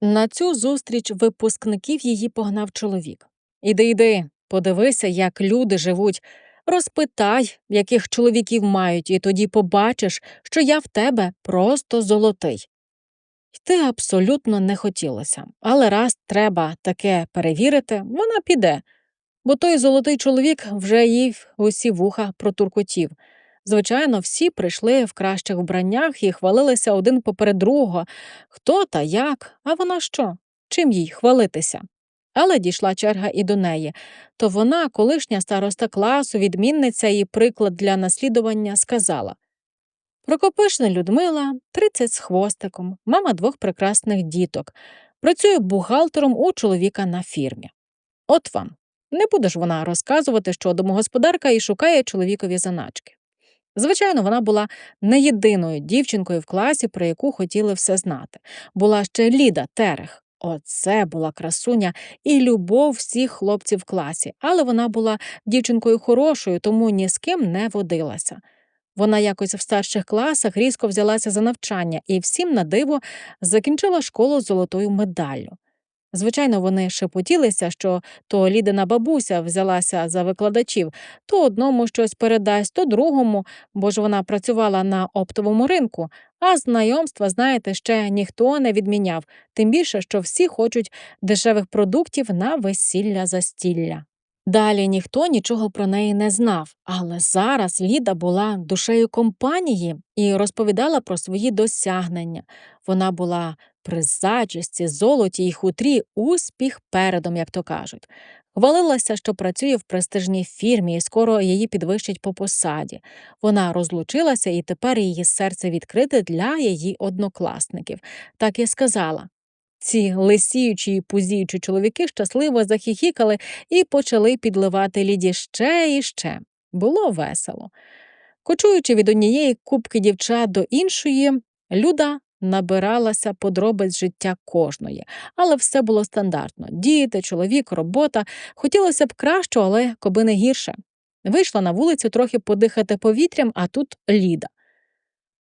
На цю зустріч випускників її погнав чоловік. Іди, іди, подивися, як люди живуть. Розпитай, яких чоловіків мають, і тоді побачиш, що я в тебе просто золотий. Йти абсолютно не хотілося, але раз треба таке перевірити, вона піде, бо той золотий чоловік вже їв усі вуха протуркотів. Звичайно, всі прийшли в кращих вбраннях і хвалилися один поперед другого, хто та як, а вона що? Чим їй хвалитися? Але дійшла черга і до неї. То вона, колишня староста класу, відмінниця і приклад для наслідування, сказала Прокопишна Людмила, 30 з хвостиком, мама двох прекрасних діток, працює бухгалтером у чоловіка на фірмі. От вам. Не буде ж вона розказувати, що домогосподарка і шукає чоловікові заначки. Звичайно, вона була не єдиною дівчинкою в класі, про яку хотіли все знати. Була ще Ліда Терех. Оце була красуня і любов всіх хлопців в класі, але вона була дівчинкою хорошою, тому ні з ким не водилася. Вона якось в старших класах різко взялася за навчання і всім на диво закінчила школу з золотою медаллю. Звичайно, вони шепотілися, що то Лідина бабуся взялася за викладачів, то одному щось передасть, то другому, бо ж вона працювала на оптовому ринку, а знайомства, знаєте, ще ніхто не відміняв, тим більше, що всі хочуть дешевих продуктів на весілля застілля. Далі ніхто нічого про неї не знав, але зараз Ліда була душею компанії і розповідала про свої досягнення. Вона була при зачісті, золоті й хутрі успіх передом, як то кажуть. Хвалилася, що працює в престижній фірмі і скоро її підвищать по посаді. Вона розлучилася, і тепер її серце відкрите для її однокласників. Так і сказала. Ці лисіючі і пузіючі чоловіки щасливо захіхікали і почали підливати ліді ще і ще. Було весело. Кочуючи від однієї купки дівчат до іншої, Люда набиралася подробиць життя кожної, але все було стандартно діти, чоловік, робота. Хотілося б краще, але коби не гірше. Вийшла на вулицю трохи подихати повітрям, а тут Ліда.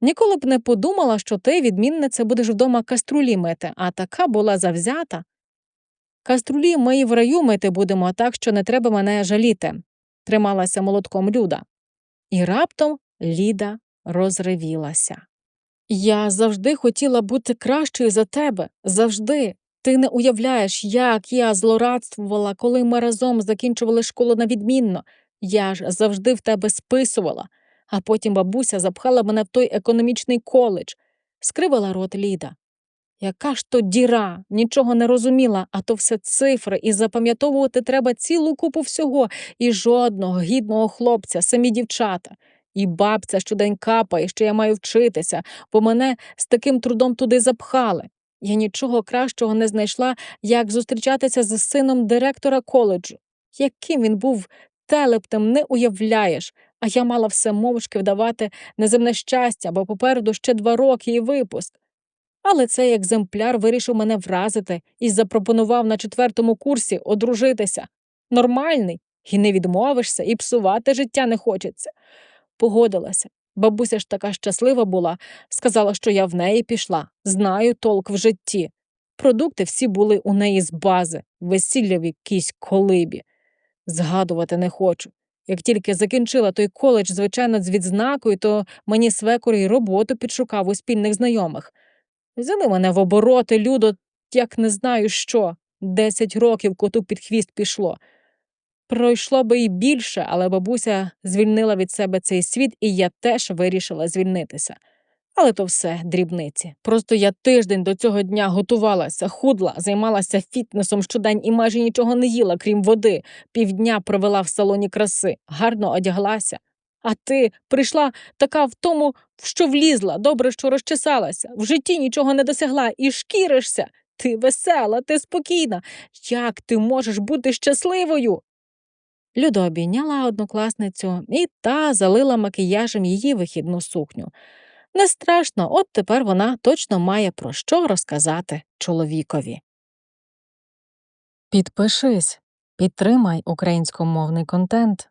Ніколи б не подумала, що ти, відмінниця, будеш вдома каструлі мити, а така була завзята. Каструлі ми і в раю мити будемо, так що не треба мене жаліти, трималася молотком Люда. І раптом Ліда розривілася. Я завжди хотіла бути кращою за тебе, завжди. Ти не уявляєш, як я злорадствувала, коли ми разом закінчували школу на відмінно. Я ж завжди в тебе списувала, а потім бабуся запхала мене в той економічний коледж, скривала рот Ліда. Яка ж то діра, нічого не розуміла, а то все цифри, і запам'ятовувати треба цілу купу всього, і жодного гідного хлопця, самі дівчата. І бабця щодень капає, що я маю вчитися, бо мене з таким трудом туди запхали. Я нічого кращого не знайшла, як зустрічатися з сином директора коледжу. Яким він був телептем, не уявляєш, а я мала все мовчки вдавати неземне щастя, бо попереду ще два роки і випуск. Але цей екземпляр вирішив мене вразити і запропонував на четвертому курсі одружитися. Нормальний, і не відмовишся, і псувати життя не хочеться. Погодилася. Бабуся ж така щаслива була, сказала, що я в неї пішла, знаю толк в житті. Продукти всі були у неї з бази, весілля в якійсь колибі. Згадувати не хочу. Як тільки закінчила той коледж, звичайно, з відзнакою, то мені свекор і роботу підшукав у спільних знайомих. Взяли мене в обороти, людо, як не знаю що. Десять років коту під хвіст пішло. Пройшло би і більше, але бабуся звільнила від себе цей світ, і я теж вирішила звільнитися. Але то все дрібниці. Просто я тиждень до цього дня готувалася, худла, займалася фітнесом щодень і майже нічого не їла, крім води. Півдня провела в салоні краси, гарно одяглася. А ти прийшла така в тому, що влізла, добре, що розчесалася, в житті нічого не досягла і шкіришся. Ти весела, ти спокійна. Як ти можеш бути щасливою? Люда обійняла однокласницю, і та залила макіяжем її вихідну сукню. Не страшно, от тепер вона точно має про що розказати чоловікові. Підпишись, підтримай українськомовний контент.